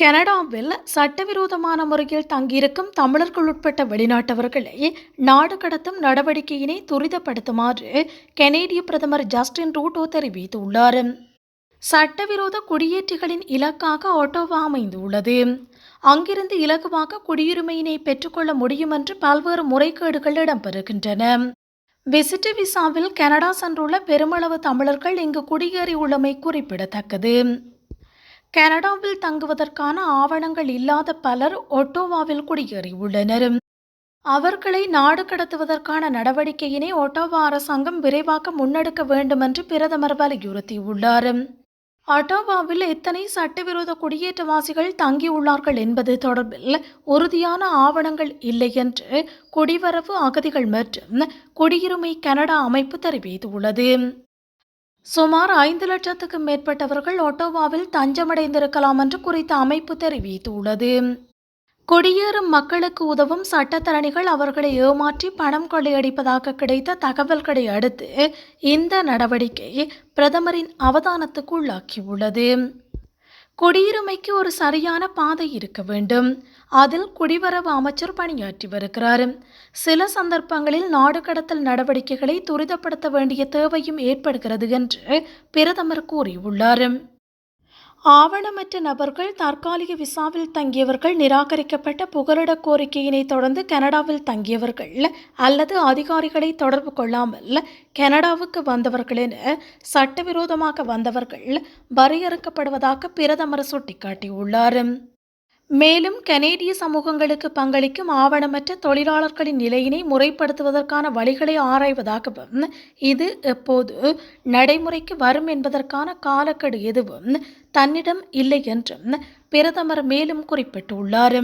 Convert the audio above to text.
கனடாவில் சட்டவிரோதமான முறையில் தங்கியிருக்கும் தமிழர்கள் உட்பட்ட வெளிநாட்டவர்களை நாடு கடத்தும் நடவடிக்கையினை துரிதப்படுத்துமாறு கனேடிய பிரதமர் ஜஸ்டின் ரூட்டோ தெரிவித்துள்ளார். சட்டவிரோத குடியேற்றிகளின் இலக்காக ஒட்டோவா அமைந்துள்ளது. அங்கிருந்து இலகுவாக குடியுரிமையினை பெற்றுக்கொள்ள முடியும் என்று பல்வேறு முறைகேடுகள் இடம்பெறுகின்றன. விசிட்டு விசாவில் கனடா சென்றுள்ள பெருமளவு தமிழர்கள் இங்கு குடியேறியுள்ளமை குறிப்பிடத்தக்கது. கனடாவில் தங்குவதற்கான ஆவணங்கள் இல்லாத பலர் ஒட்டோவாவில் குடியேறியுள்ளனர் அவர்களை நாடு கடத்துவதற்கான நடவடிக்கையினை ஒட்டோவா அரசாங்கம் விரைவாக முன்னெடுக்க வேண்டுமென்று பிரதமர் வலியுறுத்தியுள்ளார். ஒட்டோவாவில் எத்தனை சட்டவிரோத குடியேற்றவாசிகள் தங்கியுள்ளார்கள் என்பது தொடர்பில் உறுதியான ஆவணங்கள் இல்லை என்று குடிவரவு அகதிகள் மற்றும் குடியுரிமை கனடா அமைப்பு தெரிவித்துள்ளது. சுமார் ஐந்து லட்சத்துக்கும் மேற்பட்டவர்கள் ஒட்டோவாவில் தஞ்சமடைந்திருக்கலாம் என்று குறித்த அமைப்பு தெரிவித்துள்ளது. குடியேறும் மக்களுக்கு உதவும் சட்டத்தரணிகள் அவர்களை ஏமாற்றி பணம் கொள்ளையடிப்பதாக கிடைத்த தகவல்களை அடுத்து இந்த நடவடிக்கை பிரதமரின் அவதானத்துக்கு உள்ளாக்கியுள்ளது குடியுரிமைக்கு ஒரு சரியான பாதை இருக்க வேண்டும். அதில் குடிவரவு அமைச்சர் பணியாற்றி வருகிறார். சில சந்தர்ப்பங்களில் நாடு கடத்தல் நடவடிக்கைகளை துரிதப்படுத்த வேண்டிய தேவையும் ஏற்படுகிறது என்று பிரதமர் கூறியுள்ளார். ஆவணமற்ற நபர்கள் தற்காலிக விசாவில் தங்கியவர்கள் நிராகரிக்கப்பட்ட புகலிட கோரிக்கையினை தொடர்ந்து கனடாவில் தங்கியவர்கள் அல்லது அதிகாரிகளை தொடர்பு கொள்ளாமல் கனடாவுக்கு வந்தவர்கள் என சட்டவிரோதமாக வந்தவர்கள் வரையறுக்கப்படுவதாக பிரதமர் சுட்டிக்காட்டியுள்ளார். மேலும் கனேடிய சமூகங்களுக்கு பங்களிக்கும் ஆவணமற்ற தொழிலாளர்களின் நிலையினை முறைப்படுத்துவதற்கான வழிகளை ஆராய்வதாகவும் இது எப்போது நடைமுறைக்கு வரும் என்பதற்கான காலக்கெடு எதுவும் தன்னிடம் இல்லை என்றும் பிரதமர் மேலும் குறிப்பிட்டுள்ளார்.